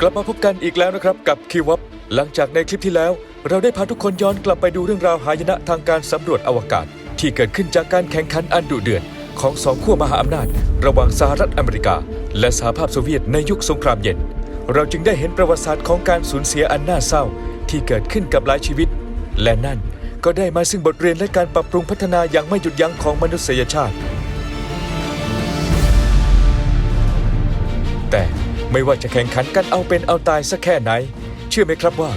กลับมาพบกันอีกแล้วนะครับกับคิววับหลังจากในคลิปที่แล้ว เราได้พาทุกคนย้อนกลับไปดูเรื่องราวหายนะทางการสำรวจอวกาศ ที่เกิดขึ้นจากการแข่งขันอันดุเดือดของสองขั้วมหาอำนาจ ระหว่างสหรัฐอเมริกา และสหภาพโซเวียตในยุคสงครามเย็น เราจึงได้เห็นประวัติศาสตร์ของการสูญเสียอันน่าเศร้า ที่เกิดขึ้นกับหลายชีวิต และนั่นก็ได้มาซึ่งบทเรียนและการปรับปรุงพัฒนาอย่างไม่หยุดยั้งของมนุษยชาติ ไม่ว่าจะแข่งขันกันเอาเป็นเอาตายสักแค่ไหน เชื่อไหมครับว่า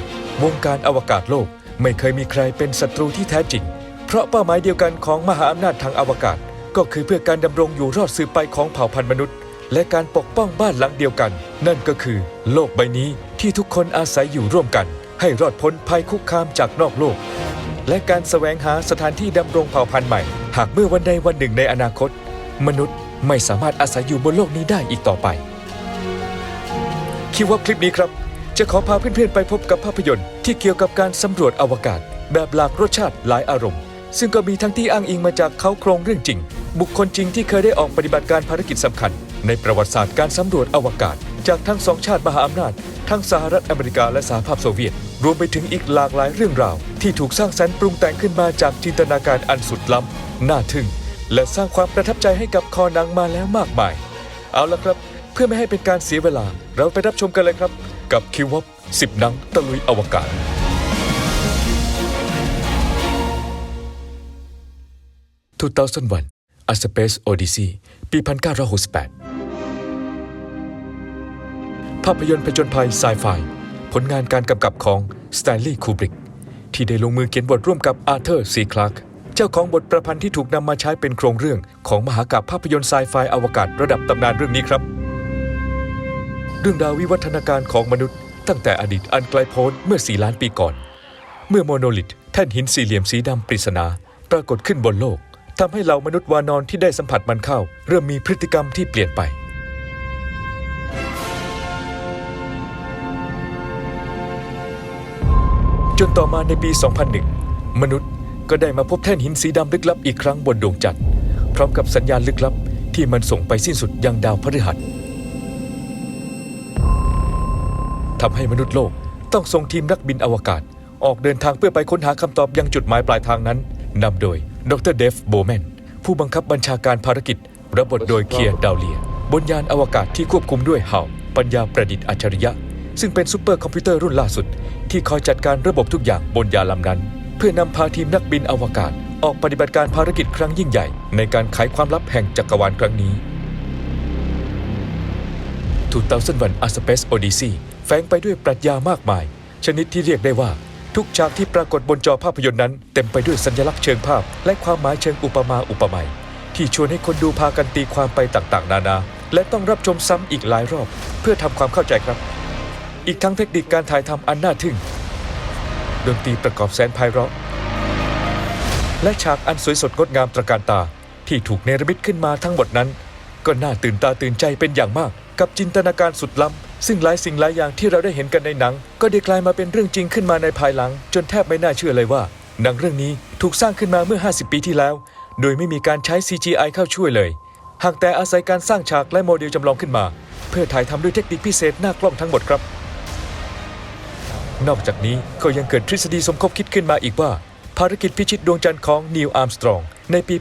วงการอวกาศโลกไม่เคยมีใครเป็นศัตรูที่แท้จริง เพราะเป้าหมายเดียวกันของมหาอำนาจทางอวกาศ ก็คือเพื่อการดำรงอยู่รอดสืบไปของเผ่าพันธุ์มนุษย์ และการปกป้องบ้านหลังเดียวกัน นั่นก็คือ โลกใบนี้ที่ทุกคนอาศัยอยู่ร่วมกัน ให้รอดพ้นภัยคุกคามจากนอกโลก และการแสวงหาสถานที่ดำรงเผ่าพันธุ์ใหม่ หากเมื่อวันใดวันหนึ่งในอนาคต มนุษย์ไม่สามารถอาศัยอยู่บนโลกนี้ได้อีกต่อไป คิดว่าคลิปนี้ครับ จะขอพาเพื่อนๆไปพบกับภาพยนตร์ ที่เกี่ยวกับการสำรวจอวกาศ แบบหลากรสชาติหลายอารมณ์ ซึ่งก็มีทั้งที่อ้างอิงมาจากเขาโครงเรื่องจริง บุคคลจริงที่เคยได้ออกปฏิบัติการภารกิจสำคัญ ในประวัติศาสตร์การสำรวจอวกาศ จากทั้งสองชาติมหาอำนาจ ทั้งสหรัฐอเมริกาและสหภาพโซเวียต รวมไปถึงอีกหลากหลายเรื่องราว ที่ถูกสร้างสรรค์ปรุงแต่งขึ้นมาจากจินตนาการอันสุดล้ำน่าทึ่งและสร้างความประทับใจให้กับคอหนังมาแล้วมากมาย เอาละครับ พื่อไม่ให้เป็นการเสียเวลา เราไปรับชมกันเลยครับ กับคิววอป10หนังตะลุยอวกาศ 2001 A Space Odyssey ปี 1968 ภาพยนตร์ผจญภัยไซไฟผลงานการกำกับของสแตนลีย์คูบริกที่ได้ลงมือเขียนบทร่วมกับอาร์เธอร์ซีคลาร์กเจ้าของบทประพันธ์ที่ถูกนำมาใช้เป็นโครงเรื่องของมหากาพภาพยนตร์ไซไฟอวกาศระดับตำนานเรื่องนี้ครับ เรื่องราววิวัฒนาการของมนุษย์ ตั้งแต่อดีตอันไกลโพ้นเมื่อ4ล้านปีก่อน เมื่อโมโนลิทแท่นหินสี่เหลี่ยมสีดำปริศนา ปรากฏขึ้นบนโลกทำให้เหล่ามนุษย์วานอนที่ได้สัมผัสมันเข้า เริ่มมีพฤติกรรมที่เปลี่ยนไป จนต่อมาในปี 2001 มนุษย์ก็ได้มาพบแท่นหินสีดำลึกลับอีกครั้งบนดวงจันทร์พร้อมกับสัญญาณลึกลับที่มันส่งไปสิ้นสุดยังดาวพฤหัส ทำให้มนุษย์โลกต้องส่งทีมนักบินอวกาศ ออกเดินทางเพื่อไปค้นหาคำตอบยังจุดหมายปลายทางนั้นนำโดยดรเดฟโบแมนผู้บังคับบัญชาการภารกิจรับบทโดยเคียร์ดาวเลีย บนยานอวกาศที่ควบคุมด้วยเห่าปัญญาประดิษฐ์อัจฉริยะ ซึ่งเป็นซูเปอร์คอมพิวเตอร์รุ่นล่าสุด ที่คอยจัดการระบบทุกอย่างบนยานลำนั้น เพื่อนำพาทีมนักบินอวกาศ ออกปฏิบัติการภารกิจครั้งยิ่งใหญ่ ในการไขความลับแห่งจักรวาลครั้งนี้ 2001 A Space Odyssey แฝงไปด้วยปรัชญามากมาย ชนิดที่เรียกได้ว่า ทุกฉากที่ปรากฏบนจอภาพยนตร์นั้น เต็มไปด้วยสัญลักษณ์เชิงภาพ และความหมายเชิงอุปมาอุปไมยที่ชวนให้คนดูพากันตีความไปต่างๆ นานา และต้องรับชมซ้ำอีกหลายรอบ เพื่อทำความเข้าใจครับ อีกทั้งเทคนิคการถ่ายทำอันน่าทึ่งดนตรีประกอบแสนไพเราะ และฉากอันสวยสดงดงามตระการตาที่ถูกเนรมิตขึ้นมาทั้งหมดนั้น ก็น่าตื่นตาตื่นใจเป็นอย่างมาก กับจินตนาการสุดล้ำซึ่งหลายสิ่งหลายอย่างที่เราได้เห็นกันในหนัง ก็ได้กลายมาเป็นเรื่องจริงขึ้นมาในภายหลัง จนแทบไม่น่าเชื่อเลยว่า หนังเรื่องนี้ถูกสร้างขึ้นมาเมื่อ 50 ปีที่แล้ว โดยไม่มีการใช้ CGI เข้าช่วยเลย หากแต่อาศัยการสร้างฉากและโมเดลจำลองขึ้นมา เพื่อถ่ายทำด้วยเทคนิคพิเศษหน้ากล้องทั้งหมดครับ นอกจากนี้ก็ยังเกิดทฤษฎีสมคบคิดขึ้นมาอีกว่า ภารกิจพิชิตดวงจันทร์ของนีลอาร์มสตรองในปี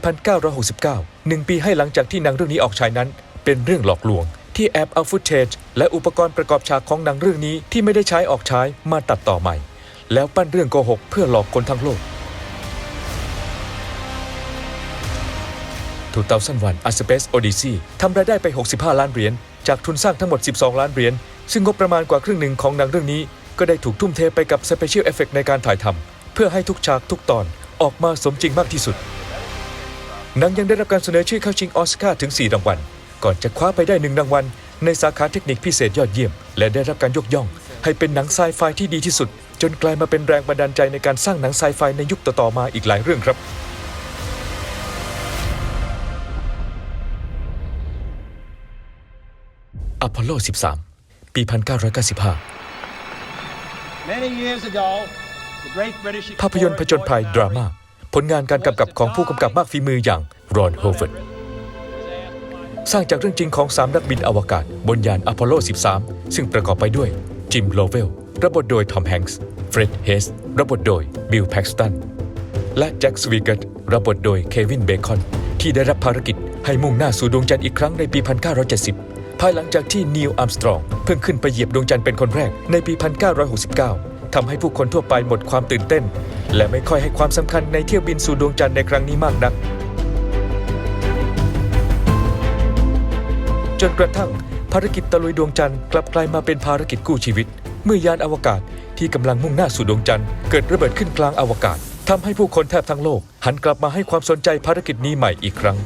1969หนึ่งปีให้หลังจากที่หนังเรื่องนี้ออกฉายนั้น เป็นเรื่องหลอกลวง ที่แอบเอาฟุตเทจและอุปกรณ์ประกอบฉากของหนังเรื่องนี้ที่ไม่ได้ใช้ออกฉายมาตัดต่อใหม่ แล้วปั้นเรื่องโกหกเพื่อหลอกคนทั้งโลก2001 A Space Odyssey ทำรายได้ไป 65 ล้านเหรียญ จากทุนสร้างทั้งหมด 12 ล้านเหรียญ ซึ่งงบประมาณกว่าครึ่งหนึ่งของหนังเรื่องนี้ ก็ได้ถูกทุ่มเทไปกับ Special Effect ในการถ่ายทำเพื่อให้ทุกฉากทุกตอนออกมาสมจริงมากที่สุด หนังยังได้รับการเสนอชื่อเข้าชิงออสการ์ถึง 4 รางวัล ก่อนจะคว้าไปได้หนึ่งรางวัล ในสาขาเทคนิคพิเศษยอดเยี่ยม และได้รับการยกย่อง ให้เป็นหนังไซไฟที่ดีที่สุด จนกลายมาเป็นแรงบันดาลใจในการสร้างหนังไซไฟในยุคต่อๆมาอีกหลายเรื่องครับ อพอลโล 13 ปี 1995 Many years ago, the great British ภาพยนตร์ผจญภัยดราม่าผลงานการกำกับของผู้กำกับมากฝีมืออย่างรอนโฮเวิร์ด สร้างจากเรื่องจริงของ 3 นักบินอวกาศ บนยานอพอลโล 13 ซึ่งประกอบไปด้วย จิม โลเวล รับบทโดยทอมแฮงส์เฟร็ด เฮส รับบทโดย บิล แพ็กสตัน และแจ็ค สวีเกตรับบทโดย เควิน เบคอน ที่ได้รับภารกิจให้มุ่งหน้าสู่ดวงจันทร์อีกครั้งในปี 1970 ภายหลังจากที่นีลอัมสตรอง เพิ่งขึ้นไปเหยียบดวงจันทร์เป็นคนแรกในปี 1969 ทำให้ผู้คนทั่วไปหมดความตื่นเต้น และไม่ค่อยให้ความสำคัญในเที่ยวบินสู่ดวงจันทร์ในครั้งนี้มากนัก จนกระทั่งภารกิจตะลุยดวงจันทร์กลับกลายมาเป็นภารกิจกู้ชีวิต เมื่อยานอวกาศที่กำลังมุ่งหน้าสู่ดวงจันทร์เกิดระเบิดขึ้นกลางอวกาศทำให้ผู้คนแทบทั้งโลก หันกลับมาให้ความสนใจภารกิจนี้ใหม่อีกครั้ง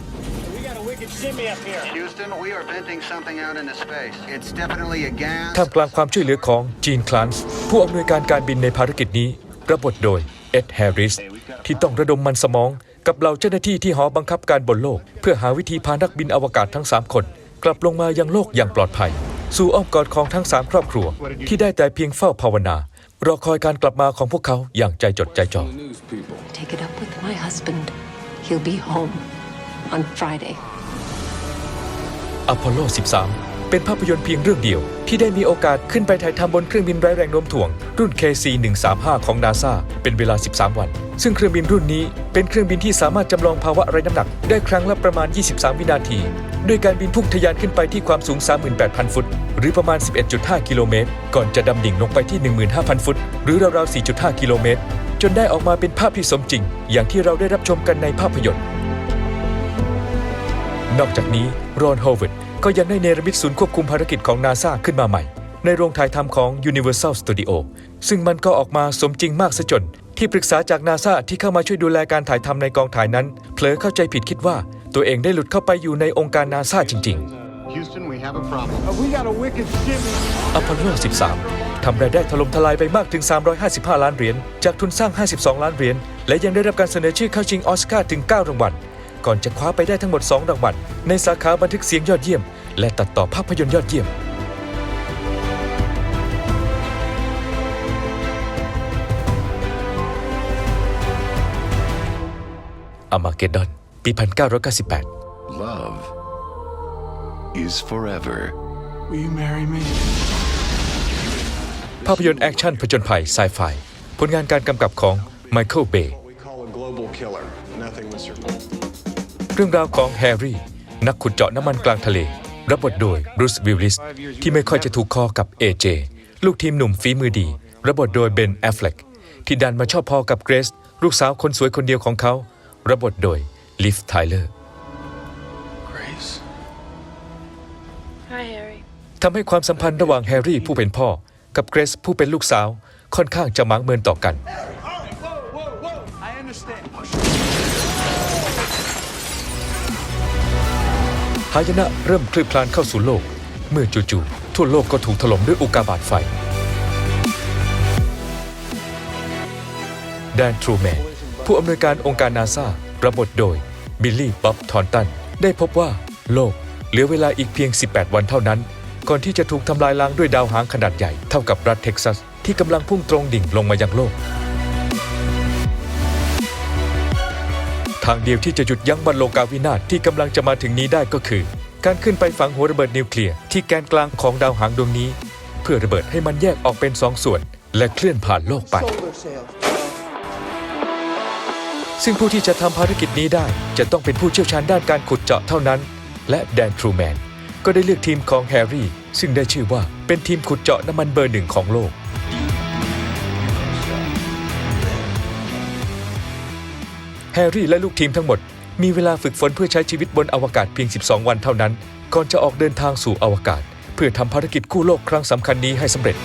We got a wicked shimmy up here. Houston, we are venting something out into space. It's definitely a gas. ท่ามกลางความช่วยเหลือของจีนคลานส์ผู้อำนวยการการบินในภารกิจนี้รับบทโดยเอ็ดแฮร์ริสที่ต้องระดมมันสมอง กับเหล่าเจ้าหน้าที่ที่หอบังคับการบนโลก เพื่อหาวิธีพานักบินอวกาศทั้ง 3 คน กลับลงมายังโลกอย่างปลอดภัย สู่อ้อมกอดของทั้ง3ครอบครัว ที่ได้แต่เพียงเฝ้าภาวนารอคอยการกลับมาของพวกเขาอย่างใจจดใจจ่อ Take it up with my husband. He'll be home on Friday. อพอลโล 13 เป็นภาพยนตร์เพียงเรื่องเดียว ที่ได้มีโอกาสขึ้นไปถ่ายทำบนเครื่องบินไร้แรงโน้มถ่วง รุ่น KC-135 ของ NASA เป็นเวลา 13 วัน ซึ่งเครื่องบินรุ่นนี้เป็นเครื่องบินที่สามารถจำลองภาวะไร้น้ำหนัก ได้ครั้งละประมาณ 23 วินาที ด้วยการบินพุ่งทะยานขึ้นไปที่ความสูง 38,000 ฟุต หรือประมาณ 11.5 กิโลเมตร ก่อนจะดำดิ่งลงไปที่ 15,000 ฟุต หรือราวๆ 4.5 กิโลเมตร จนได้ออกมาเป็นภาพที่สมจริง อย่างที่เราได้รับชมกันในภาพยนตร์นอกจากนี้รอนโฮเวิร์ด ก็ยังได้เนรมิตศูนย์ควบคุมภารกิจของนาซาขึ้นมาใหม่ ในโรงถ่ายทำของ Universal Studio ซึ่งมันก็ออกมาสมจริงมากซะจน ที่ปรึกษาจากนาซาที่เข้ามาช่วยดูแลการถ่ายทำในกองถ่ายนั้น เผลอเข้าใจผิดคิดว่า ตัวเองได้หลุดเข้าไปอยู่ในองค์การนาซาจริง Houston, we have a problem. Uh, we got a wicked shimmy. ๆอพอลโล 13 ทำรายได้ถล่มทลายไปมากถึง 355 ล้านเหรียญจากทุนสร้าง 52 ล้านเหรียญและยังได้รับการเสนอชื่อเข้าชิงออสการ์ถึง 9 รางวัล ก่อนจะคว้าไปได้ทั้งหมด 2 รางวัลในสาขาบันทึกเสียงยอดเยี่ยม และตัดต่อภาพยนตร์ยอดเยี่ยม อมาเกดดอน ปี 1998 Love is forever. Will you marry me? ภาพยนตร์แอคชั่นผจญภัยไซไฟผลงานการกำกับของไมเคิลเบย์ we call a global killer. Nothing, Mr. เรื่องราวของแฮร์รี่ นักขุดเจาะน้ำมันกลางทะเล รับบทโดยบรูซวิลลิส ที่ไม่ค่อยจะถูกคอกับเอเจลูกทีมหนุ่มฝีมือดี รับบทโดยเบนแอฟเฟล็กที่ดันมาชอบพอกับเกรซลูกสาวคนสวยคนเดียวของเขา รับบทโดยลิฟไทเลอร์ Grace. Hi, Harry. ทำให้ความสัมพันธ์ระหว่างแฮร์รี่ผู้เป็นพ่อ กับเกรซผู้เป็นลูกสาวค่อนข้างจะหมางเมินต่อกัน หายนะเริ่มคลืบคลานเข้าสู่โลก เมื่อจู่ๆทั่วโลกก็ถูกถล่มด้วยอุกกาบาตไฟ แดนทรูแมน ผู้อำนวยการองค์การนาซาระบทโดย บิลลี่บ๊อบทอนตัน ได้พบว่าโลกเหลือเวลาอีกเพียง 18 วันเท่านั้น ก่อนที่จะถูกทำลายล้างด้วยดาวหางขนาดใหญ่เท่ากับรัฐเท็กซัส ที่กำลังพุ่งตรงดิ่งลงมายังโลก ทางเดียวที่จะหยุดยั้งบรรโลกาวินาศที่กำลังจะมาถึงนี้ได้ก็คือ การขึ้นไปฝังหัวระเบิดนิวเคลียร์ที่แกนกลางของดาวหางดวงนี้ เพื่อระเบิดให้มันแยกออกเป็นสองส่วน และเคลื่อนผ่านโลกไป ซึ่งผู้ที่จะทำภารกิจนี้ได้จะต้องเป็นผู้เชี่ยวชาญด้านการขุดเจาะเท่านั้น และแดนทรูแมนก็ได้เลือกทีมของแฮร์รี่ซึ่งได้ชื่อว่าเป็นทีมขุดเจาะน้ำมันเบอร์หนึ่งของโลก แฮร์รี่และลูกทีมทั้งหมด มีเวลาฝึกฝนเพื่อใช้ชีวิตบนอวกาศเพียง 12 วันเท่านั้น ก่อนจะออกเดินทางสู่อวกาศ เพื่อทำภารกิจกู้โลกครั้งสำคัญนี้ให้สำเร็จ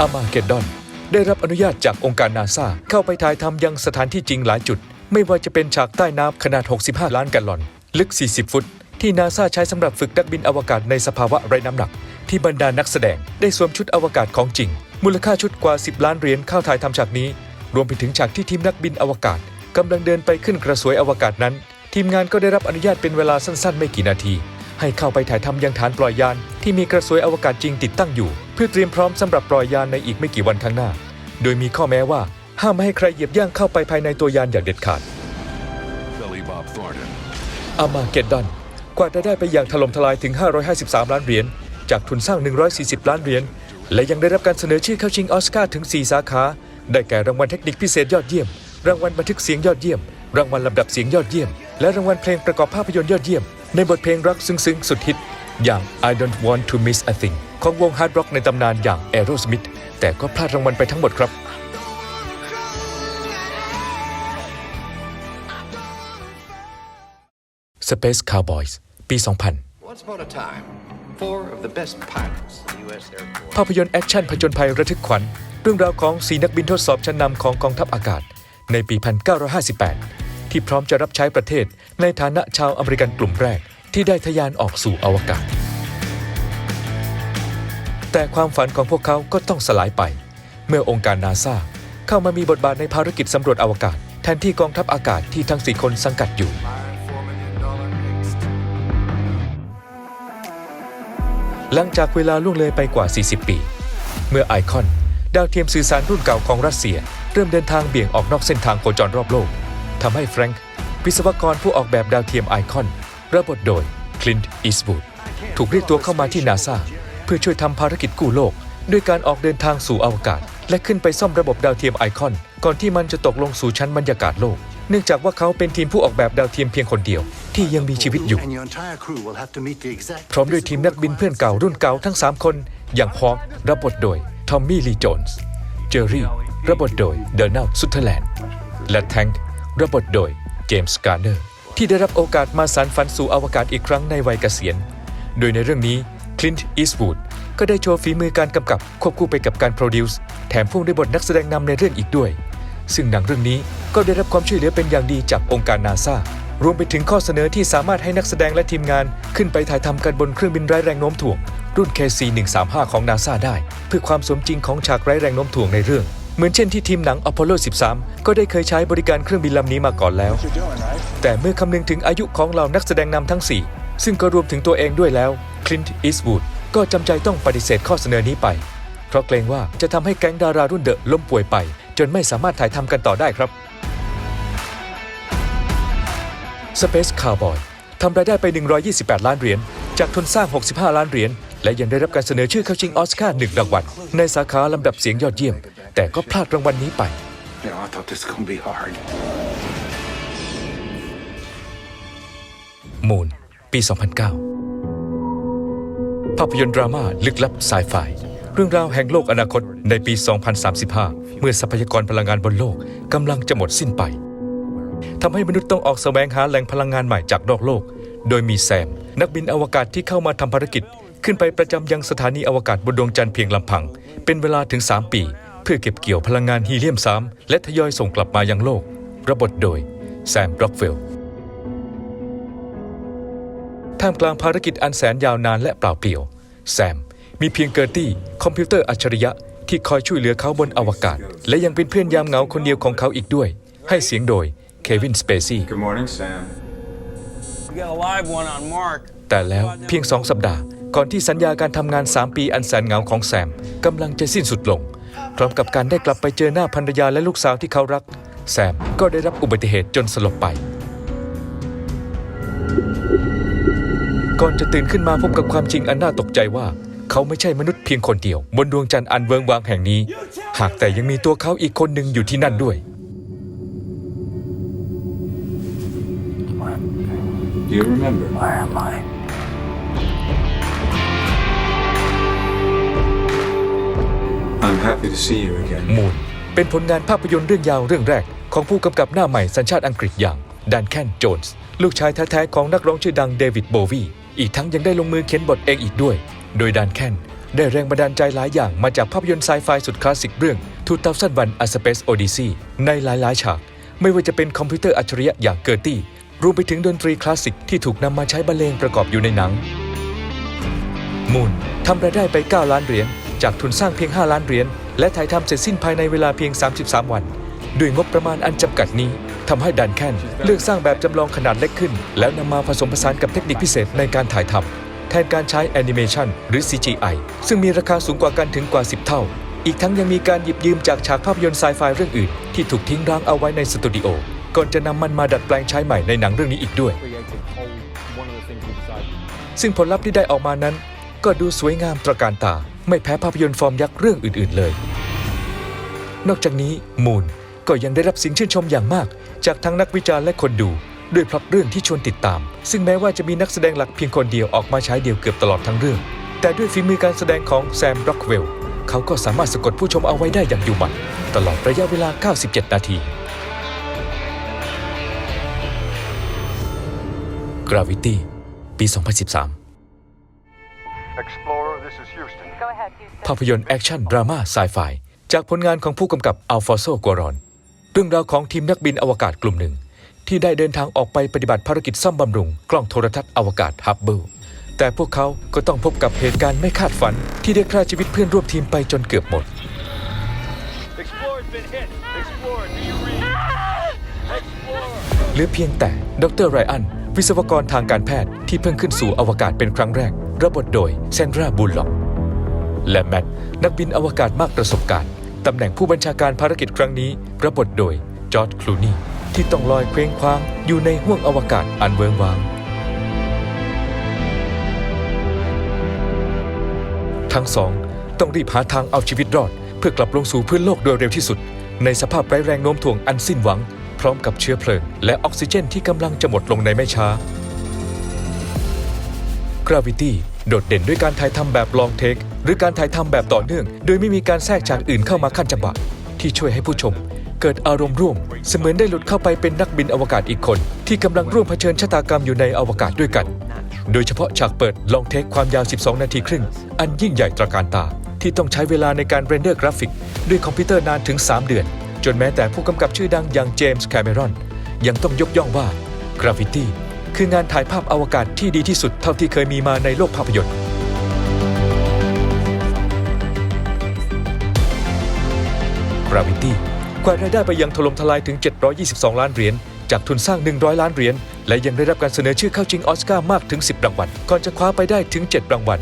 อามาเกดดอนได้รับอนุญาตจากองค์การนาซาเข้าไปถ่ายทำยังสถานที่จริงหลายจุด ไม่ว่าจะเป็นฉากใต้น้ำขนาด 65 ล้านแกลลอน ลึก 40 ฟุต ที่นาซาใช้สำหรับฝึกนักบินอวกาศในสภาวะไร้น้ำหนัก ที่บรรดานักแสดงได้สวมชุดอวกาศของจริง มูลค่าชุดกว่า 10 ล้านเหรียญเข้าถ่ายทำฉากนี้ รวมไปถึงฉากที่ทีมนักบินอวกาศกำลังเดินไปขึ้นกระสวยอวกาศนั้น ทีมงานก็ได้รับอนุญาตเป็นเวลาสั้นๆ ไม่กี่นาที ให้เข้าไปถ่ายทำยังฐานปล่อยยาน ที่มีกระสวยอวกาศจริงติดตั้งอยู่ เพื่อเตรียมพร้อมสำหรับปล่อยยานในอีกไม่กี่วันข้างหน้า โดยมีข้อแม้ว่าห้ามไม่ให้ใครเหยียบย่างเข้าไปภายในตัวยานอย่างเด็ดขาด Billy Bob Thornton. อามาเกดดอนกวาดรายได้ไปอย่างถล่มทลายถึง 553 ล้านเหรียญจากทุนสร้าง 140 ล้านเหรียญและยังได้รับการเสนอชื่อเข้าชิงออสการ์ถึง 4 สาขา ได้แก่รางวัลเทคนิคพิเศษยอดเยี่ยม รางวัลบันทึกเสียงยอดเยี่ยม รางวัลลำดับเสียงยอดเยี่ยม และรางวัลเพลงประกอบภาพยนตร์ยอดเยี่ยม ในบทเพลงรักซึ้งๆ สุดฮิต อย่าง I Don't Want to Miss a Thing ของวงฮาร์ดร็อกในตำนานอย่าง Aerosmith แต่ก็พลาดรางวัลไปทั้งหมดครับ Space Cowboys ปี 2000 Once upon a time, four of the best pilots in the U.S. Air Force. ภาพยนตร์แอคชั่นผจญภัยระทึกขวัญเรื่องราวของสีนักบินทดสอบชั้นนำของกองทัพอากาศ ในปี 1958 ที่พร้อมจะรับใช้ประเทศในฐานะชาวอเมริกันกลุ่มแรกที่ได้ทะยานออกสู่อวกาศ แต่ความฝันของพวกเขาก็ต้องสลายไป เมื่อองค์การนาซาเข้ามามีบทบาทในภารกิจสำรวจอวกาศ แทนที่กองทัพอากาศที่ทั้งสี่คนสังกัดอยู่หลังจากเวลาล่วงเลยไปกว่า 40 ปี เมื่อไอคอน ดาวเทียมสื่อสารรุ่นเก่าของรัสเซีย เริ่มเดินทางเบี่ยงออกนอกเส้นทางโคจรรอบโลกทำให้แฟรงค์วิศวกรผู้ออกแบบดาวเทียมไอคอนระบทโดยคลินต์อีสบูดถูกเรียกตัวเข้ามาที่นาซาเพื่อช่วยทำภารกิจกู้โลก ด้วยการออกเดินทางสู่อวกาศ และขึ้นไปซ่อมระบบดาวเทียมไอคอน ก่อนที่มันจะตกลงสู่ชั้นบรรยากาศโลก เนื่องจากว่าเขาเป็นทีมผู้ออกแบบดาวเทียมเพียงคนเดียว ที่ยังมีชีวิตอยู่ พร้อมด้วยทีมนักบินเพื่อนเก่ารุ่นเก่าทั้ง 3 คน อย่างฮอกรับบทโดย ทอมมี่ลีโจนส์เจอรี่รับบทโดยเดอร์นัลสุทเทแลนด์ และแทงค์รับบทโดยเจมส์การ์เนอร์ ที่ได้รับโอกาสมาสานฝันสู่อวกาศอีกครั้งในวัยเกษียณ โดยในเรื่องนี้คลินต์อีสวูดก็ได้โชว์ฝีมือการกำกับควบคู่ไปกับการโปรดิวซ์แถมพ่วงด้วยบทนักแสดงนำในเรื่องอีกด้วย ซึ่งหนังเรื่องนี้ก็ได้รับความช่วยเหลือเป็นอย่างดีจากองค์การนาซา รวมไปถึงข้อเสนอที่สามารถให้นักแสดงและทีมงานขึ้นไปถ่ายทำกันบนเครื่องบินไร้แรงโน้มถ่วง รุ่น KC-135 ของนาซาได้ เพื่อความสมจริงของฉากไร้แรงโน้มถ่วงในเรื่อง เหมือนเช่นที่ทีมหนังอพอลโล 13 ก็ได้เคยใช้บริการเครื่องบินลำนี้มาก่อนแล้ว แต่เมื่อคำนึงถึงอายุของเหล่านักแสดงนำทั้ง 4 ซึ่งก็รวมถึงตัวเองด้วยแล้วคลินต์อีส o ูดก็จำใจต้องปฏิเสธข้อเสนอนี้ไป เพราะเกรงว่าจะทำให้แก๊งดารารุ่นเดอะล้มป่วยไป จนไม่สามารถถ่ายทำกันต่อได้ครับ Space Cowboy ทำรายได้ไป 128 ล้านเหรียญ จากทุนสร้าง 65 ล้านเหรียญ และยังได้รับการเสนอชื่อเข้าชิงออสการ์หนึ่งรางวัล ในสาขาลำดับเสียงยอดเยี่ยม แต่ก็พลาดรางวัลนี้ไป You know, I thought this was gonna be hard. มูนปี 2009 ภาพยนตร์ดราม่าลึกลับไซไฟเรื่องราวแห่งโลกอนาคตในปี 2035 เมื่อทรัพยากรพลังงานบนโลกกำลังจะหมดสิ้นไป ทำให้มนุษย์ต้องออกแสวงหาแหล่งพลังงานใหม่จากนอกโลก โดยมีแซม นักบินอวกาศที่เข้ามาทำภารกิจ ขึ้นไปประจำยังสถานีอวกาศบนดวงจันทร์เพียงลำพัง เป็นเวลาถึง 3 ปี เพื่อเก็บเกี่ยวพลังงานฮีเลียม 3 และทยอยส่งกลับมายังโลก ระบทโดยแซมบร็อกเฟลท่ามกลางภารกิจอันแสนยาวนานและเปล่าเปลี่ยว แซม มีเพียงเกอร์ตี้ คอมพิวเตอร์อัจฉริยะที่คอยช่วยเหลือเขาบนอวกาศ และยังเป็นเพื่อนยามเหงาคนเดียวของเขาอีกด้วย ให้เสียงโดย เควินสเปซี่ Good morning, Sam. We got a live one on Mark. แต่แล้วเพียงสองสัปดาห์ ก่อนที่สัญญาการทำงาน 3 ปีอันแสนเหงาของแซมกำลังจะสิ้นสุดลง พร้อมกับการได้กลับไปเจอหน้าภรรยาและลูกสาวที่เขารัก แซมก็ได้รับอุบัติเหตุจนสลบไป ก่อนจะตื่นขึ้นมาพบกับความจริงอันน่าตกใจว่า เขาไม่ใช่มนุษย์เพียงคนเดียว บนดวงจันทร์อันเวิงวางแห่งนี้ หากแต่ยังมีตัวเขาอีกคนหนึ่งอยู่ที่นั่นด้วย you remember? Where am I? I'm happy to see you again. มูนเป็นผลงานภาพยนตร์เรื่องยาวเรื่องแรก ของผู้กำกับหน้าใหม่สัญชาติอังกฤษอย่างดันแคนโจนส์ลูกชายแท้ๆของนักร้องชื่อดังเดวิดโบวีอีกทั้งยังได้ลงมือเขียนบทเองอีกด้วย โดยดันแคนได้แรงบันดาลใจหลายอย่างมาจากภาพยนตร์ไซไฟสุดคลาสสิกเรื่อง 2001 A Space Odyssey ในหลายๆ ฉาก ไม่ว่าจะเป็นคอมพิวเตอร์อัจฉริยะอย่างเกอร์ตี้ รวมไปถึงดนตรีคลาสสิกที่ถูกนำมาใช้บรรเลงประกอบอยู่ในหนัง มูนทำรายได้ไป 9 ล้านเหรียญจากทุนสร้างเพียง 5 ล้านเหรียญและถ่ายทำเสร็จสิ้นภายในเวลาเพียง 33 วัน ด้วยงบประมาณอันจำกัดนี้ทำให้ดันแคนเลือกสร้างแบบจำลองขนาดเล็กขึ้น แล้วนำมาผสมผสานกับเทคนิคพิเศษในการถ่ายทำแทนการใช้แอนิเมชันหรือ CGI ซึ่งมีราคาสูงกว่ากันถึงกว่า 10 เท่า อีกทั้งยังมีการหยิบยืมจากฉากภาพยนตร์ไซไฟเรื่องอื่น ที่ถูกทิ้งร้างเอาไว้ในสตูดิโอ ก่อนจะนำมันมาดัดแปลงใช้ใหม่ในหนังเรื่องนี้อีกด้วย ซึ่งผลลัพธ์ที่ได้ออกมานั้น ก็ดูสวยงามตระการตา ไม่แพ้ภาพยนตร์ฟอร์มยักษ์เรื่องอื่นๆเลย นอกจากนี้มูนก็ยังได้รับเสิ่งชื่นชมอย่างมาก จากทั้งนักวิจารณ์และคนดูด้วยพล็อตเรื่องที่ชวนติดตาม ซึ่งแม้ว่าจะมีนักแสดงหลักเพียงคนเดียวออกมาใช้เดียวเกือบตลอดทั้งเรื่อง แต่ด้วยฝีมือการแสดงของแซมร็อกเวลล์เขาก็สามารถสะกดผู้ชมเอาไว้ได้อย่างอยู่หมัดตลอดระยะเวลา 97 นาที Gravity ปี 2013 Explorer, this is Houston. ภาพยนตร์แอคชั่นดราม่าไซไฟจากผลงานของผู้กำกับอัลฟอนโซกัวรอน เรื่องราวของทีมนักบินอวกาศกลุ่มหนึ่ง ที่ได้เดินทางออกไปปฏิบัติภารกิจซ่อมบำรุง กล้องโทรทัศน์อวกาศฮับเบิลแต่พวกเขาก็ต้องพบกับเหตุการณ์ไม่คาดฝัน ที่ได้ฆ่าชีวิตเพื่อนร่วมทีมไปจนเกือบหมด Explorer's been hit. Explorer, do you read? Explorer. เหลือเพียงแต่ดรไรอัน วิศวกรทางการแพทย์ที่เพิ่งขึ้นสู่อวกาศเป็นครั้งแรกรับบทโดยแซนดราบูลล็อก และแมทนักบินอวกาศมากประสบการณ์ ตำแหน่งผู้บัญชาการภารกิจครั้งนี้รับบทโดยจอร์ดคลูนีที่ต้องลอยเคว้งคว้างอยู่ในห้วงอวกาศอันเวิงวางทั้งสองต้องรีบหาทางเอาชีวิตรอด เพื่อกลับลงสู่พื้นโลกโดยเร็วที่สุด ในสภาพไร้แรงโน้มถ่วงอันสิ้นหวัง พร้อมกับเชื้อเพลิง และออกซิเจนที่กำลังจะหมดลงในไม่ช้า Gravity โดดเด่นด้วยการถ่ายทำแบบลองเทคหรือการถ่ายทำแบบต่อเนื่อง โดยไม่มีการแทรกฉากอื่นเข้ามาขั้นจังหวะที่ช่วยให้ผู้ชม เกิดอารมณ์ร่วม เสมือนได้หลุดเข้าไปเป็นนักบินอวกาศอีกคน ที่กำลังร่วมเผชิญชะตากรรมอยู่ในอวกาศด้วยกัน โดยเฉพาะฉากเปิดลองเทคความยาว 12 นาทีครึ่ง อันยิ่งใหญ่ตระการตา ที่ต้องใช้เวลาในการเรนเดอร์กราฟิก ด้วยคอมพิวเตอร์นานถึง 3 เดือน จนแม้แต่ผู้กำกับชื่อดังอย่างเจมส์แคมเมรอนยังต้องยกย่องว่า Gravity คืองานถ่ายภาพอวกาศที่ดีที่สุดเท่าที่เคยมีมาในโลกภาพยนตร์ Gravity กวาดรายได้ไปยังถล่มทลายถึง 722 ล้านเหรียญ จากทุนสร้าง 100 ล้านเหรียญ และยังได้รับการเสนอชื่อเข้าชิงออสการ์มากถึง 10 รางวัล ก่อนจะคว้าไปได้ถึง 7 รางวัล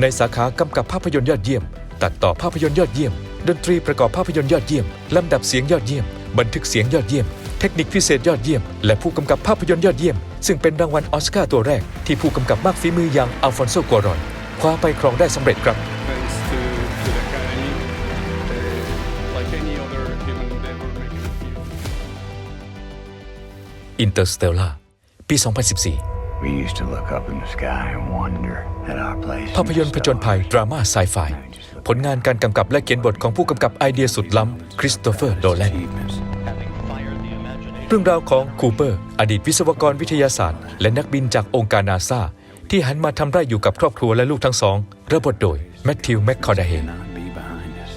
ในสาขากำกับภาพยนตร์ยอดเยี่ยม ตัดต่อภาพยนตร์ยอดเยี่ยม ดนตรีประกอบภาพยนตร์ยอดเยี่ยม ลำดับเสียงยอดเยี่ยม บันทึกเสียงยอดเยี่ยม เทคนิคพิเศษยอดเยี่ยม และผู้กำกับภาพยนตร์ยอดเยี่ยม ซึ่งเป็นรางวัลออสการ์ตัวแรก ที่ผู้กำกับมากฝีมืออย่างอัลฟอนโซกัวรอนคว้าไปครองได้สำเร็จครับ Thanks to, to the Academy. Uh, like any other human endeavor making a film. Interstellar ปี 2014 We used to look up in the sky and wonder at our place. ภาพยนตร์ผจญภัย ดราม่าไซไฟ ผลงานการกำกับและเขียนบทของผู้กำกับไอเดียสุดล้ำคริสโตเฟอร์โดแลน Achievements. เรื่องราวของคูเปอร์ อดีตวิศวกรวิทยาศาสตร์ และนักบินจากองค์การนาซาที่หันมาทำไร่อยู่กับครอบครัวและลูกทั้งสองระบทโดยแมทธิวแมคคอร์ดาเฮ Not be behind us.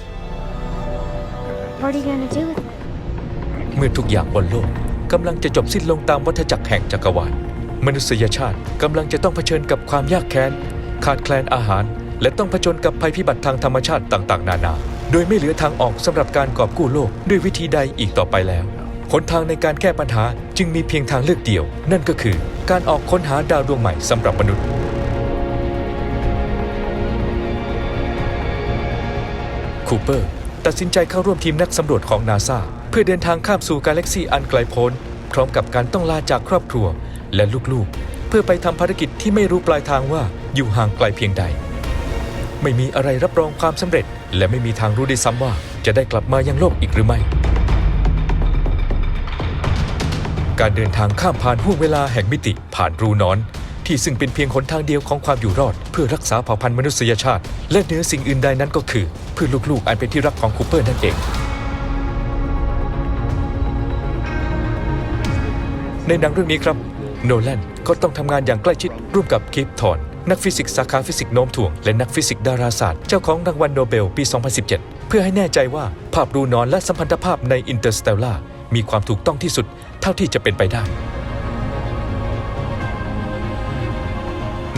What are you gonna do with it? เมื่อทุกอย่างบนโลกกำลังจะจบสิ้นลงตามวัฏจักรแห่งจักรวาล มนุษยชาติกำลังจะต้องเผชิญกับความยากแค้น ขาดแคลนอาหาร และต้องผจญกับภัยพิบัติทางธรรมชาติต่างๆ นานา โดยไม่เหลือทางออกสำหรับการกอบกู้โลกด้วยวิธีใดอีกต่อไปแล้วหนทางในการแก้ปัญหาจึงมีเพียงทางเลือกเดียว นั่นก็คือการออกค้นหาดาวดวงใหม่สำหรับมนุษย์ คูเปอร์ ตัดสินใจเข้าร่วมทีมนักสำรวจของนาซาเพื่อเดินทางข้ามสู่กาแล็กซีอันไกลโพ้น พร้อมกับการต้องลาจากครอบครัวและลูกๆ เพื่อไปทำภารกิจที่ไม่รู้ปลายทางว่าอยู่ห่างไกลเพียงใด ไม่มีอะไรรับรองความสำเร็จ และไม่มีทางรู้ได้ซ้ำว่าจะได้กลับมายังโลกอีกหรือไม่ การเดินทางข้ามผ่านห่วงเวลาแห่งมิติผ่านรูนอน ที่ซึ่งเป็นเพียงหนทางเดียวของความอยู่รอด เพื่อรักษาเผ่าพันธุ์มนุษยชาติ และเหนือสิ่งอื่นใดนั้นก็คือ เพื่อลูกๆอันเป็นที่รักของคูเปอร์นั่นเองในหนังเรื่องนี้ครับ โนแลนก็ต้องทำงานอย่างใกล้ชิดร่วมกับคิปทอน นักฟิสิกส์สาขาฟิสิกส์โน้มถ่วง และนักฟิสิกส์ดาราศาสตร์ เจ้าของรางวัลโนเบลปี 2017 เพื่อให้แน่ใจว่าภาพรูนอนและสัมพันธภาพในอินเตอร์สเตลล่ามีความถูกต้องที่สุดเท่าที่จะเป็นไปได้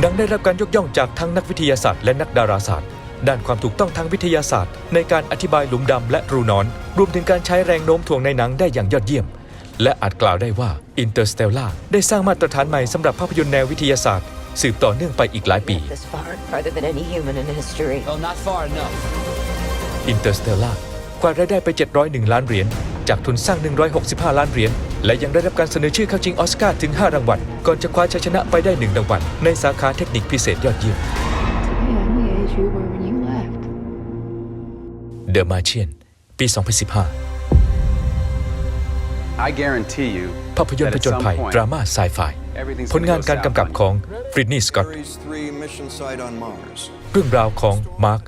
หนังได้รับการยกย่องจากทั้งนักวิทยาศาสตร์และนักดาราศาสตร์ ด้านความถูกต้องทางวิทยาศาสตร์ ในการอธิบายหลุมดำและรูนอน รวมถึงการใช้แรงโน้มถ่วงในหนังได้อย่างยอดเยี่ยม และอาจกล่าวได้ว่า Interstellar ได้สร้างมาตรฐานใหม่สำหรับภาพยนตร์แนววิทยาศาสตร์ สืบต่อเนื่องไปอีกหลายปี This far, farther than any human in history. Oh, not far enough. Interstellar กวาดรายได้ไป 701 ล้านเหรียญ จากทุนสร้าง 165 ล้านเหรียญ และยังได้รับการเสนอชื่อเข้าชิงออสการ์ถึง 5 รางวัล ก่อนจะคว้าชัยชนะไปได้ 1 รางวัล ในสาขาเทคนิคพิเศษยอดเยี่ยม I'm the age you were when you left. The Martian ปี 2015 I guarantee you ภาพยนตร์ผจญภัย ดราม่าไซไฟผลงานการกำกับของฟริดนีย์สกอต Ares 3 mission site on Mars. เรื่องราวของมาร์ค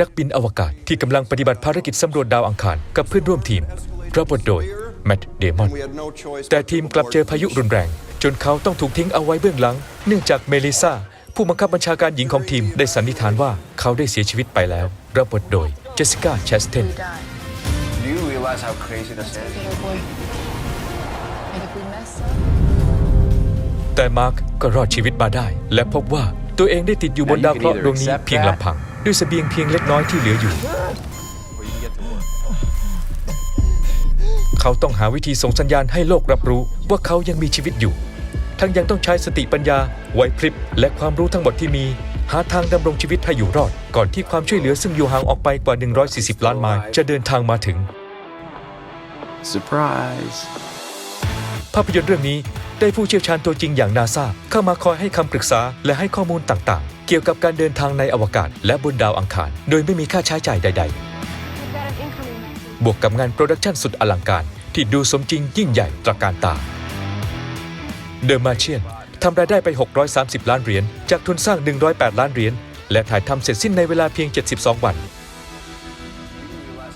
นักบินอวกาศที่กำลังปฏิบัติภารกิจสำรวจดาวอังคารกับเพื่อนร่วมทีมรับบทโดยแมตต์เดมอน We had no choice แต่ but to ทีมกลับเจอพายุรุนแรง จนเขาต้องถูกทิ้งเอาไว้เบื้องหลัง เนื่องจากเมลิซาผู้บังคับบัญชาการหญิงของทีมได้สันนิษฐานว่าเขาได้เสียชีวิตไปแล้ว รับบทโดยเจสสิก้าแชสเทน แต่มาร์คก็รอดชีวิตมาได้ และพบว่าตัวเองได้ติดอยู่บนดาวเคราะห์ดวงนี้เพียงลำพัง ด้วยเสบียงเพียงเล็กน้อยที่เหลืออยู่ เขาต้องหาวิธีส่งสัญญาณให้โลกรับรู้ว่าเขายังมีชีวิตอยู่ ทั้งยังต้องใช้สติปัญญาไหวพริบและความรู้ทั้งหมดที่มี หาทางดำรงชีวิตให้อยู่รอด ก่อนที่ความช่วยเหลือซึ่งอยู่ห่างออกไปกว่า 140 ล้านไมล์จะเดินทางมาถึง Surprise. ภาพยนตร์เรื่องนี้ ได้ผู้เชี่ยวชาญตัวจริงอย่างนาซาเข้ามาคอยให้คำปรึกษาและให้ข้อมูลต่างๆ เกี่ยวกับการเดินทางในอวกาศและบนดาวอังคาร โดยไม่มีค่าใช้จ่ายใด ๆ บวกกับงานโปรดักชันสุดอลังการ ที่ดูสมจริงยิ่งใหญ่ตระการตา The Martian ทำรายได้ไป 630 ล้านเหรียญจากทุนสร้าง 108 ล้านเหรียญและถ่ายทำเสร็จสิ้นในเวลาเพียง 72 วัน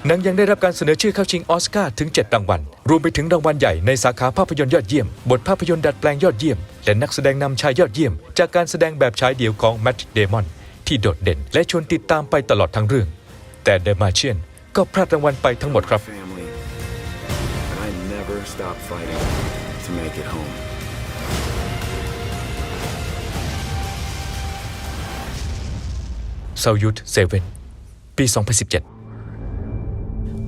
หนังยังได้รับการเสนอชื่อเข้าชิงออสการ์ถึง 7 รางวัล รวมไปถึงรางวัลใหญ่ในสาขาภาพยนตร์ยอดเยี่ยม บทภาพยนตร์ดัดแปลงยอดเยี่ยม และนักแสดงนำชายยอดเยี่ยม จากการแสดงแบบฉายเดี่ยวของแมตต์เดมอนที่โดดเด่น และชวนติดตามไปตลอดทั้งเรื่อง แต่เดอะมาเชียนก็พลาดรางวัลไปทั้งหมดครับ Family. And I never stop fighting to make it home. เซายุทเซเว่นปี 2017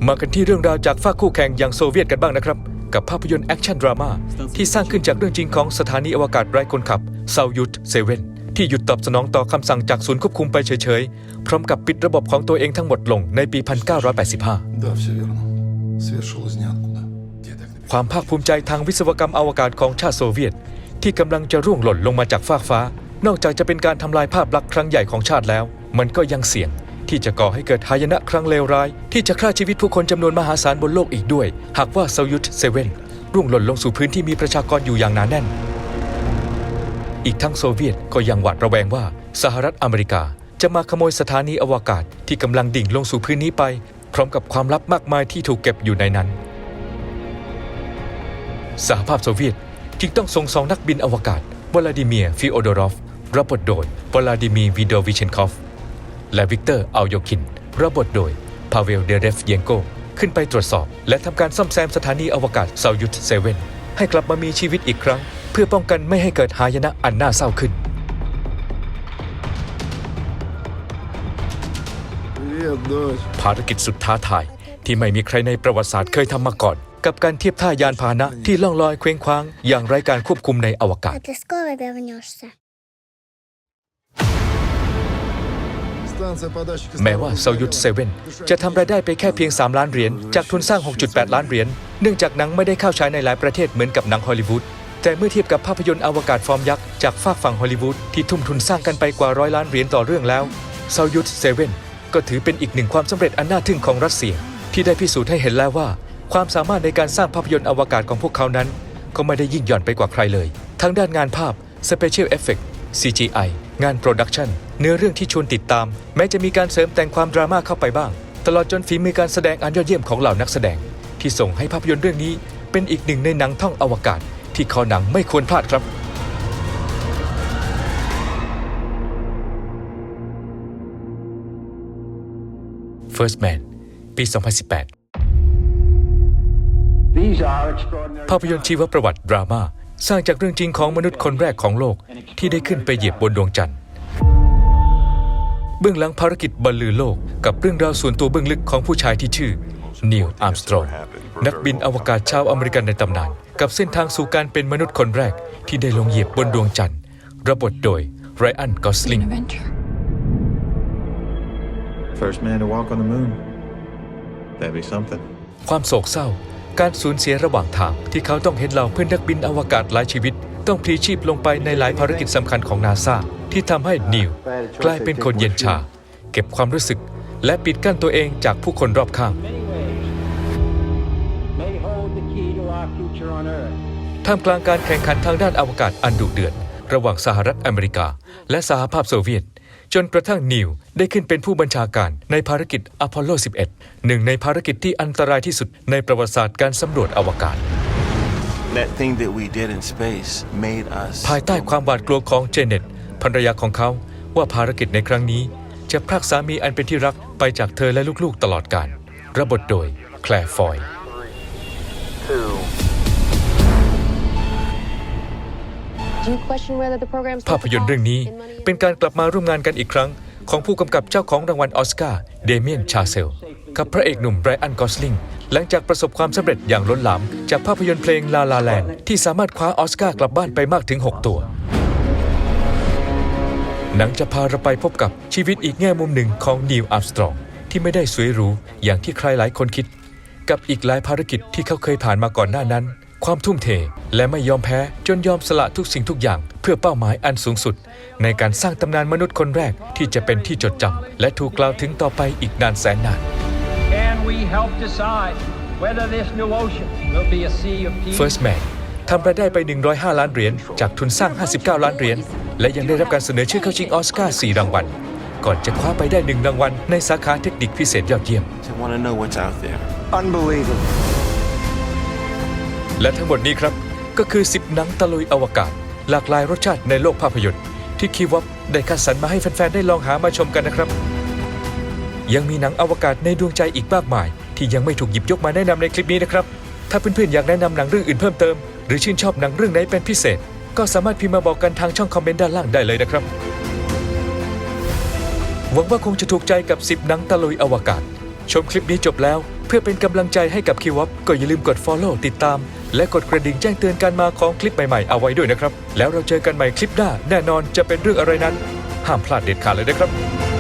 มากันที่เรื่องราวจากฝ้าคู่แข่งอย่างโซเวียตกันบ้างนะครับ กับภาพยนตร์แอคชั่นดราม่าที่สร้างขึ้นจากเรื่องจริงของสถานีอวกาศไร้คนขับเซายุทเซเว่นที่หยุดตอบสนองต่อคำสั่งจากศูนย์ควบคุมไปเฉยๆ พร้อมกับปิดระบบของตัวเองทั้งหมดลงในปี 1985 ความภาคภูมิใจทางวิศวกรรมอวกาศของชาติโซเวียต ที่กำลังจะร่วงหล่นลงมาจากฟากฟ้า นอกจากจะเป็นการทำลายภาพลักษณ์ครั้งใหญ่ของชาติแล้ว มันก็ยังเสี่ยง ที่จะก่อให้เกิดหายนะครั้งเลวร้าย ที่จะฆ่าชีวิตผู้คนจำนวนมหาศาลบนโลกอีกด้วย หากว่าเซายุทเซเว่นร่วงหล่นลงสู่พื้นที่มีประชากรอยู่อย่างหนาแน่น อีกทั้งโซเวียตก็ยังหวาดระแวงว่าสหรัฐอเมริกา จะมาขโมยสถานีอวกาศที่กำลังดิ่งลงสู่พื้นนี้ไป พร้อมกับความลับมากมายที่ถูกเก็บอยู่ในนั้น สหภาพโซเวียตจึงต้องส่งสองนักบินอวกาศวลาดิเมียร์ฟิโอโดรอฟรับบทโดยวลาดิมีวิโดวิเชนคอฟ และวิกเตอร์อัลโยคินรับบทโดยพาเวลเดเรฟเยนโกขึ้นไปตรวจสอบ และทำการซ่อมแซมสถานีอวกาศเซายุทเซเว่นให้กลับมามีชีวิตอีกครั้ง เพื่อป้องกันไม่ให้เกิดหายนะอันน่าเศร้าขึ้น Привет, дочь. ภารกิจสุดท้าทาย ที่ไม่มีใครในประวัติศาสตร์เคยทำมาก่อน กับการเทียบท่ายานพาหนะที่ล่องลอยเคว้งคว้าง อย่างไร้การควบคุมในอวกาศ А ты скоро вернешься? แม้ว่าเซายุทเซเว่นจะทำรายได้ไปแค่เพียง 3 ล้านเหรียญจากทุนสร้าง 6.8 ล้านเหรียญเนื่องจากหนังไม่ได้เข้าฉายในหลายประเทศเหมือนกับหนังฮอลลีวูดแต่เมื่อเทียบกับภาพยนตร์อวกาศฟอร์มยักษ์จากฝากฝั่งฮอลลีวูดที่ทุ่มทุนสร้างกันไปกว่าร้อยล้านเหรียญต่อเรื่องแล้วเซายุทเซเว่นก็ถือเป็นอีกหนึ่งความสำเร็จอันน่าทึ่งของรัสเซีย ที่ได้พิสูจน์ให้เห็นแล้วว่า ความสามารถในการสร้างภาพยนตร์อวกาศของพวกเขานั้น ก็ไม่ได้ยิ่งหย่อนไปกว่าใครเลย ทั้งด้านงานภาพ Special Effect CGI งานโปรดักชันเนื้อเรื่องที่ชวนติดตาม แม้จะมีการเสริมแต่งความดราม่าเข้าไปบ้าง ตลอดจนฝีมือการแสดงอันยอดเยี่ยมของเหล่านักแสดง ที่ส่งให้ภาพยนตร์เรื่องนี้ เป็นอีกหนึ่งในหนังท่องอวกาศ ที่คอหนังไม่ควรพลาดครับ First Man ปี 2018 These are extraordinary. ภาพยนตร์ชีวประวัติดราม่า สร้างจากเรื่องจริงของมนุษย์คนแรกของโลกที่ได้ขึ้นไปเหยียบบนดวงจันทร์ เบื้องหลังภารกิจบรรลือโลกกับเรื่องราวส่วนตัวเบื้องลึกของผู้ชายที่ชื่อนิวอาร์มสตรองนักบินอวกาศชาวอเมริกันในตำนาน กับเส้นทางสู่การเป็นมนุษย์คนแรกที่ได้ลงเหยียบบนดวงจันทร์ ระบทโดยไรอันกอสลิง adventure. First man to walk on the moon. That'd be something. ความโศกเศร้า การสูญเสียระหว่างทาง ที่เขาต้องเห็นเหล่าเพื่อนนักบินอวกาศหลายชีวิต ต้องพลีชีพลงไปในหลายภารกิจสำคัญของนาซาที่ทำให้นิวกลายเป็นคนเย็นชา เก็บความรู้สึก และปิดกั้นตัวเองจากผู้คนรอบข้าง ท่ามกลางการแข่งขันทางด้านอวกาศอันดุเดือด ระหว่างสหรัฐอเมริกา และสหภาพโซเวียต จนกระทั่งนิวได้ขึ้นเป็นผู้บัญชาการในภารกิจอพอลโล 11 หนึ่งในภารกิจที่อันตรายที่สุดในประวัติศาสตร์การสำรวจอวกาศ That thing that we did in space made us ภายใต้ความหวาดกลัวของเจเน็ตภรรยาของเขาว่าภารกิจในครั้งนี้ จะพรากสามีอันเป็นที่รักไปจากเธอและลูกๆตลอดกาลระบทโดยแคลร์ฟอย ภาพยนตร์เรื่องนี้เป็นการกลับมาร่วมงานกันอีกครั้ง ของผู้กำกับเจ้าของรางวัลออสการ์เดเมียนชาเซล กับพระเอกหนุ่มไบรอันกอสลิงหลังจากประสบความสำเร็จอย่างล้นหลาม จากภาพยนตร์เพลงลาลาแลนที่สามารถคว้าออสการ์กลับบ้านไปมากถึง 6 ตัวหนังจะพาเราไปพบกับชีวิตอีกแง่มุมหนึ่งของนิวอัมสตรอง ที่ไม่ได้สวยหรูอย่างที่ใครหลายคนคิด กับอีกหลายภารกิจที่เขาเคยผ่านมาก่อนหน้านั้น ความทุ่มเท และไม่ยอมแพ้จนยอมสละทุกสิ่งทุกอย่าง เพื่อเป้าหมายอันสูงสุด ในการสร้างตำนานมนุษย์คนแรกที่จะเป็นที่จดจำและถูกกล่าวถึงต่อไปอีกนานแสนนาน Can we help decide whether this new ocean will be a sea of peace? First Man ทำรายได้ไป 105 ล้านเหรียญ จากทุนสร้าง 59 ล้านเหรียญ และยังได้รับการเสนอชื่อเข้าชิงออสการ์ 4 รางวัล ก่อนจะคว้าไปได้หนึ่งรางวัลในสาขาเทคนิคพิเศษยอดเยี่ยม to want to know what's out there. Unbelievable. และทั้งหมดนี้ครับ ก็คือ 10 หนังตะลุยอวกาศ หลากหลายรสชาติในโลกภาพยนตร์ ที่คีวับได้คัดสรรมาให้แฟน ๆ ได้ลองหามาชมกันนะครับ ยังมีหนังอวกาศในดวงใจอีกมากมาย ที่ยังไม่ถูกหยิบยกมาแนะนำในคลิปนี้นะครับ ถ้าเพื่อนๆอยากแนะนำหนังเรื่องอื่นเพิ่มเติม หรือชื่นชอบหนังเรื่องไหนเป็นพิเศษ ก็สามารถพิมพ์มาบอกกันทางช่องคอมเมนต์ด้านล่างได้เลยนะครับหวังว่าคงจะถูกใจกับ 10 หนังตะลุยอวกาศ ชมคลิปนี้จบแล้ว เพื่อเป็นกำลังใจให้กับคิว o ปก็อย่าลืมกด Follow ติดตาม และกดกระดิ่งแจ้งเตือนการมาของคลิปใหม่ๆ เอาไว้ด้วยนะครับ แล้วเราเจอกันใหม่คลิปหน้า แน่นอนจะเป็นเรื่องอะไรนั้น ห้ามพลาดเด็ดขาดเลยนะครับ